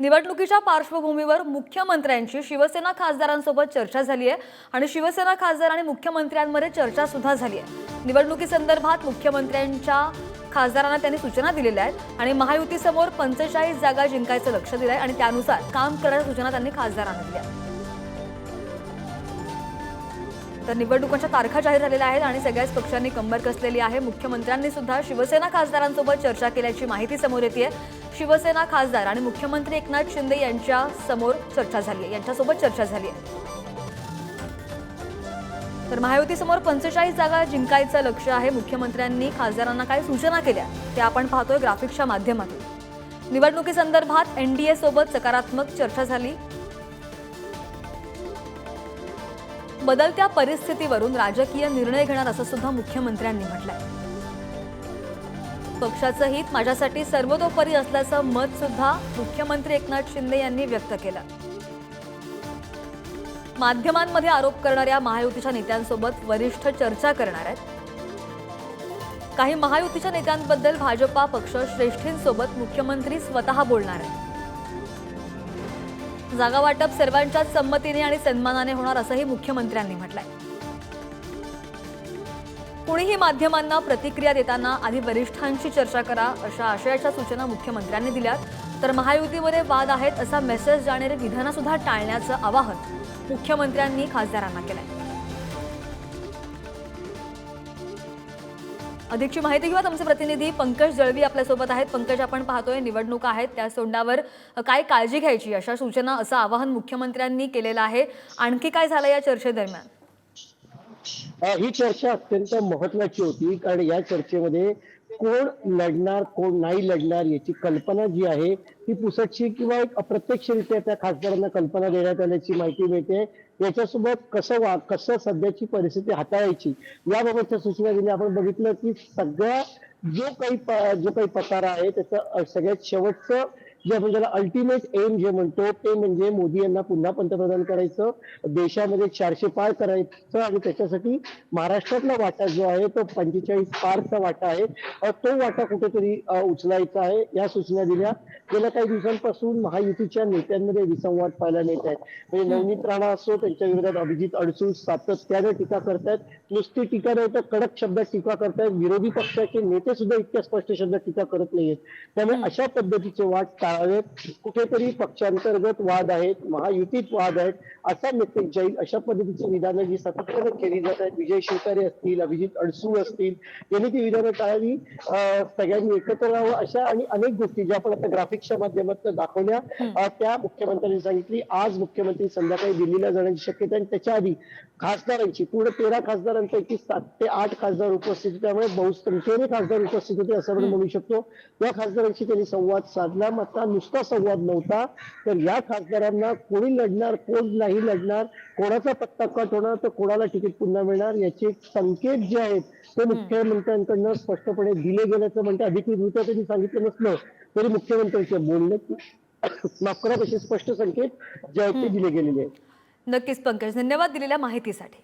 निवडणुकीच्या पार्श्वभूमीवर मुख्यमंत्र्यांची शिवसेना खासदारांसोबत चर्चा झाली आहे आणि शिवसेना खासदार आणि मुख्यमंत्र्यांमध्ये चर्चा सुद्धा झाली आहे. निवडणुकीसंदर्भात मुख्यमंत्र्यांच्या खासदारांना त्यांनी सूचना दिलेल्या आहेत आणि महायुतीसमोर पंचेचाळीस जागा जिंकायचं लक्ष दिलं आहे आणि त्यानुसार काम करण्याच्या सूचना त्यांनी खासदारांना दिल्या. तर निवडणुकांच्या तारखा जाहीर झालेल्या आहेत आणि सगळ्याच पक्षांनी कंबर कसलेली आहे. मुख्यमंत्र्यांनी सुद्धा शिवसेना खासदारांसोबत चर्चा केल्याची माहिती समोर येते शिवसेना खासदार आणि मुख्यमंत्री एकनाथ शिंदे यांच्या समोर चर्चा झाली आहे यांच्यासोबत चर्चा झाली आहे तर महायुतीसमोर पंचेचाळीस जागा जिंकायचं लक्ष आहे. मुख्यमंत्र्यांनी खासदारांना काय सूचना केल्या ते आपण पाहतोय ग्राफिक्सच्या माध्यमातून. निवडणुकीसंदर्भात एनडीए सोबत सकारात्मक चर्चा झाली. बदलत्या परिस्थितीवरून राजकीय निर्णय घेणार असं सुद्धा मुख्यमंत्र्यांनी म्हटलंय. पक्षाचं हित माझ्यासाठी सर्वतोपरी असल्याचं मत सुद्धा मुख्यमंत्री एकनाथ शिंदे यांनी व्यक्त केलं. माध्यमांमध्ये आरोप करणाऱ्या महायुतीच्या नेत्यांसोबत वरिष्ठ चर्चा करणार आहेत. काही महायुतीच्या नेत्यांबद्दल भाजपा पक्ष श्रेष्ठींसोबत मुख्यमंत्री स्वतः बोलणार आहेत. जागा वाटप सर्वांच्याच संमतीने आणि सन्मानाने होणार असंही मुख्यमंत्र्यांनी म्हटलंय. कुणीही माध्यमांना प्रतिक्रिया देताना आधी वरिष्ठांशी चर्चा करा अशा आशयाच्या सूचना मुख्यमंत्र्यांनी दिल्यात. तर महायुतीमध्ये वाद आहेत असा मेसेज जाणारी विधानंसुद्धा टाळण्याचं आवाहन मुख्यमंत्र्यांनी खासदारांना केलंय. अधिकची माहिती घेऊयात. आमचे प्रतिनिधी पंकज जळवी आपल्यासोबत आहेत. पंकज आपण पाहतोय निवडणुका आहेत. त्या सोंडावर काय काळजी घ्यायची अशा सूचना असं आवाहन मुख्यमंत्र्यांनी केलेलं आहे. आणखी काय झालं या चर्चेदरम्यान? ही चर्चा अत्यंत महत्वाची होती. कारण या चर्चेमध्ये कोण लढणार कोण नाही लढणार याची कल्पना जी आहे ती पुसटशी किंवा एक अप्रत्यक्षरित्या त्या खासदारांना कल्पना देण्यात आल्याची माहिती मिळते. याच्यासोबत कसं वा कसं सध्याची परिस्थिती हाताळायची याबाबतच्या सूचना दिल्या. आपण बघितलं की सगळ्या जो काही प- जो काही प्रकार आहे त्याचं सगळ्यात शेवटचं जे आपण त्याला अल्टिमेट एम जे म्हणतो ते म्हणजे मोदी यांना पुन्हा पंतप्रधान करायचं देशामध्ये चारशे पार करायचं आणि त्याच्यासाठी महाराष्ट्रातला वाटा जो आहे तो पंचेचाळीस पारचा वाटा आहे. तो वाटा कुठेतरी उचलायचा आहे. या सूचना दिल्या. गेल्या काही दिवसांपासून महायुतीच्या नेत्यांमध्ये विसंवाद पाहायला मिळत आहेत. म्हणजे नवनीत राणा असो त्यांच्या विरोधात अभिजित अडसूळ सातत्याने टीका करतायत. नुसती टीका नाही तर कडक शब्दात टीका करतायत. विरोधी पक्षाचे नेते सुद्धा इतक्या स्पष्ट शब्दात टीका करत नाहीयेत. त्यामुळे अशा पद्धतीचे वाद टाळावेत कुठेतरी पक्षांतर्गत वाद आहेत महायुतीत वाद आहेत असा मेसेज जाईल अशा पद्धतीची विधानं जी सातत्याने केली जात आहेत विजय शिवतारे असतील अभिजित अडसूळ असतील यांनी ती विधानं टाळावी. सगळ्यांनी एकत्र राहावं अशा आणि अनेक गोष्टी ज्या आपण आता ग्राफिक्सच्या माध्यमातून दाखवल्या त्या मुख्यमंत्र्यांनी सांगितली. आज मुख्यमंत्री संध्याकाळी दिल्लीला जाण्याची शक्यता आणि त्याच्या आधी खासदारांची पूर्ण तेरा खासदारांपैकी सात ते आठ खासदार उपस्थित होते. त्यामुळे बहुसंख्येने खासदार उपस्थित होते असं आपण म्हणू शकतो. या खासदारांशी त्यांनी संवाद साधला. मात्र नुसता संवाद नव्हता. तर या खासदारांना कोणी लढणार कोण नाही लढणार कोणाचा पत्ता कट होणार तर कोणाला तिकीट पुन्हा मिळणार याचे संकेत जे आहेत ते मुख्यमंत्र्यांकडनं स्पष्टपणे दिले गेल्याचं म्हणते अधिकृतरित्या त्यांनी सांगितलं नसलं तरी मुख्यमंत्र्यांचे बोलणे माफ करा तसे स्पष्ट संकेत जे आहेत ते दिले गेलेले आहेत. नक्कीच पंकज धन्यवाद दिलेल्या माहितीसाठी.